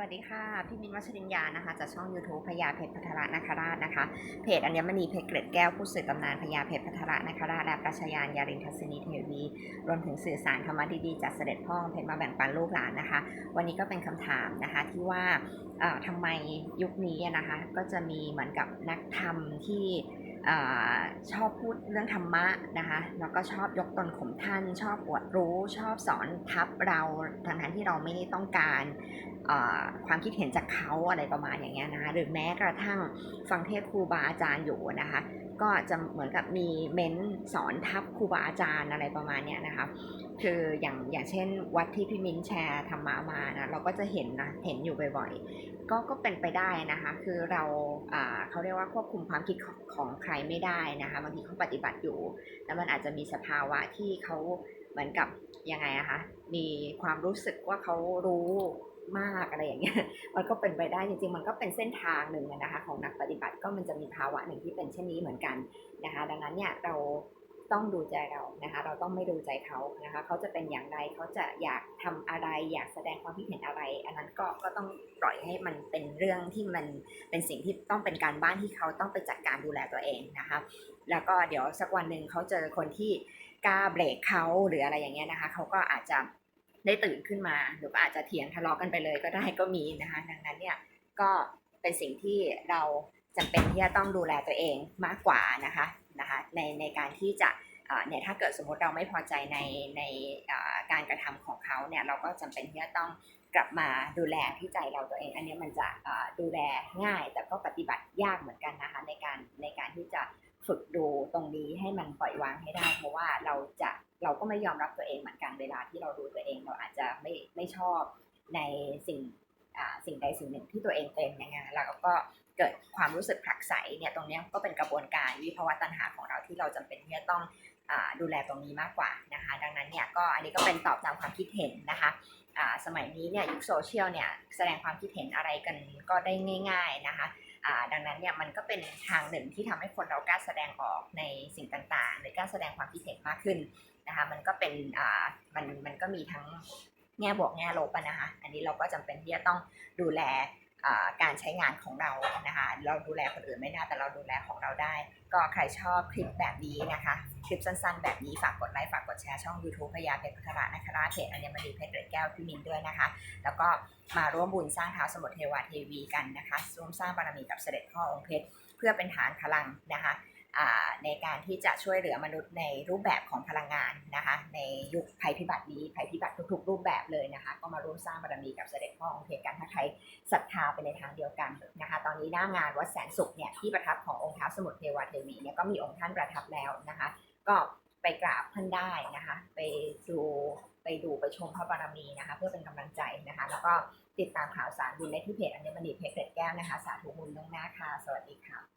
วัสดีค่ะ พี่มินวัชรินยานะคะจากช่อง YouTube พญาเพชรพัทระนาคราชนะคะ เพจอัญมณีเพชรเกล็ดแก้วผู้สื่อตำนานพญาเพชรพัทระนาคราชและประชายานยารินทัศนีเทวีรวมถึงสื่อสารธรรมะดีๆจากเสด็จพ่อเพชรมาแบ่งปันลูกหลานนะคะ วันนี้ก็เป็นคำถามนะคะที่ว่าเอ่อทำไมยุคนี้นะคะ ก็จะมีเหมือนกับนักธรรมที่ อชอบพูดเรื่องธรรมะนะคะแล้วก็ชอบยกตนข่มท่าน ชอบอวดรู้ ชอบสอนทับเราทั้งนั้นที่เราไม่ได้ต้องการความคิดเห็นจากเขาอะไรประมาณอย่างเงี้ยนะคะหรือแม้กระทั่งฟังเทศครูบาอาจารย์อยู่นะคะ ก็จะเหมือนกับมีเม้นสอนทับครูบาอาจารย์อะไรประมาณเนี้ยนะคะคืออย่างอย่างเช่น วัดที่พี่มิ้นแชร์ธรรมะมานะเราก็จะเห็นนะเห็นอยู่บ่อยๆ ก็ก็เป็นไปได้นะคะ คือเราเขาเรียกว่าควบคุมความคิดของของใครไม่ได้นะคะบางทีเขาปฏิบัติอยู่ แล้วมันอาจจะมีสภาวะที่เขาเหมือนกับยังไงอะคะมีความรู้สึกว่าเขารู้ มากอะไรอย่างเงี้ยมันก็เป็นไปได้จริง ๆ มันก็เป็นเส้นทางหนึ่งนะคะของนักปฏิบัติก็มันจะมีภาวะหนึ่งที่เป็นเช่นนี้เหมือนกันนะคะดังนั้นเนี่ยเราต้องดูใจเรานะคะเราต้องไม่ดูใจเขานะคะเขาจะเป็นอย่างไรเขาจะอยากทำอะไรอยากแสดงความคิดเห็นอะไร อันนั้นก็ก็ต้องปล่อยให้มันเป็นเรื่องที่มันเป็นสิ่งที่ต้องเป็นการบ้านที่เขาต้องไปจัดการดูแลตัวเองนะคะแล้วก็เดี๋ยวสักวันหนึ่งเขาเจอคนที่กล้าเบรกเขาหรืออะไรอย่างเงี้ยนะคะเขาก็อาจจะ ได้ตื่นขึ้นมา หรืออาจจะเถียงทะเลาะกันไปเลยก็ได้ก็มีนะคะ ดังนั้นเนี่ยก็เป็นสิ่งที่เราจำเป็นที่จะต้องดูแลตัวเองมากกว่านะคะนะคะในในการที่จะเนี่ยถ้าเกิดสมมติเราไม่พอใจในในการกระทำของเขาเนี่ยเราก็จำเป็นที่จะต้องกลับมาดูแลที่ใจเราตัวเอง อันนี้มันจะดูแลง่าย แต่ก็ปฏิบัติยากเหมือนกันนะคะในการในการที่จะฝึกดูตรงนี้ให้มันปล่อยวางให้ได้ เพราะว่าเราจะ เราก็ไม่ยอมรับตัวเองเหมือนกันเวลาที่เราดูตัวเองเราอาจจะไม่ไม่ชอบในสิ่งอ่าสิ่งใดสิ่งหนึ่งที่ตัวเองเป็นย่างเงี้ยแล้วก็เกิดความรู้สึกผลักไสเนี่ยตรงนี้ก็เป็นกระบวนการวิภาวะตัณหาของเราที่เราจำเป็นที่จะต้องอ่าดูแลตรงนี้มากกว่านะคะ ดังนั้นเนี่ยก็อันนี้ก็เป็นตอบตามความคิดเห็นนะคะอ่าสมัยนี้เนี่ยยุคโซเชียลเนี่ยแสดงความคิดเห็นอะไรกันก็ได้ง่าย ๆนะคะ ดังนั้นเนี่ยมันก็เป็นทางหนึ่งที่ทำให้คนเรากล้าแสดงออกในสิ่งต่างๆ หรือกล้าแสดงความคิดเห็นมากขึ้นนะคะมันก็เป็นมันมันก็มีทั้งแง่บวกแง่ลบอะนะคะอันนี้เราก็จำเป็นที่จะต้องดูแล การใช้งานของเรานะคะเราดูแลคนอื่นไม่ได้แต่เราดูแลของเราได้ ก็ใครชอบคลิปแบบนี้นะคะ คลิปสั้นๆ แบบนี้ฝากกดไลค์ฝากกดแชร์ช่อง YouTube พญาเพชรพัฒระนะคะเพจอัญมณีเพชรเกล็ดแก้วพี่มินด้วยนะคะ แล้วก็มาร่วมบุญสร้างท้าสมุทรเทวาเทวีกันนะคะร่วมสร้างบารมีกับเสด็จพ่อองค์เพชรเพื่อเป็นฐานพลังนะคะในการที่จะช่วยเหลือมนุษย์ในรูปแบบของพลังงานนะคะ ยุคภัยพิบัตินี้ภัยพิบัติทุกๆ รูปแบบเลยนะคะ ก็มาร่วมสร้างบารมีกับเสด็จพ่อองค์เพกันถ้าใครศรัทธาไปในทางเดียวกันนะคะ ตอนนี้หน้างานวัดแสนสุขเนี่ยที่ประทับขององค์ท้าวสมุทรเทวาเทวีเนี่ยก็มีองค์ท่านประทับแล้วนะคะ ก็ไปกราบท่านได้นะคะ ไปดูไปดูไปชมพระบารมีนะคะ เพื่อเป็นกำลังใจนะคะ แล้วก็ติดตามข่าวสารบุญได้ที่เพจอัญมณีเพชรเกร็ดแก้วนะคะ สาธุบุญล่วงหน้าค่ะ สวัสดีค่ะ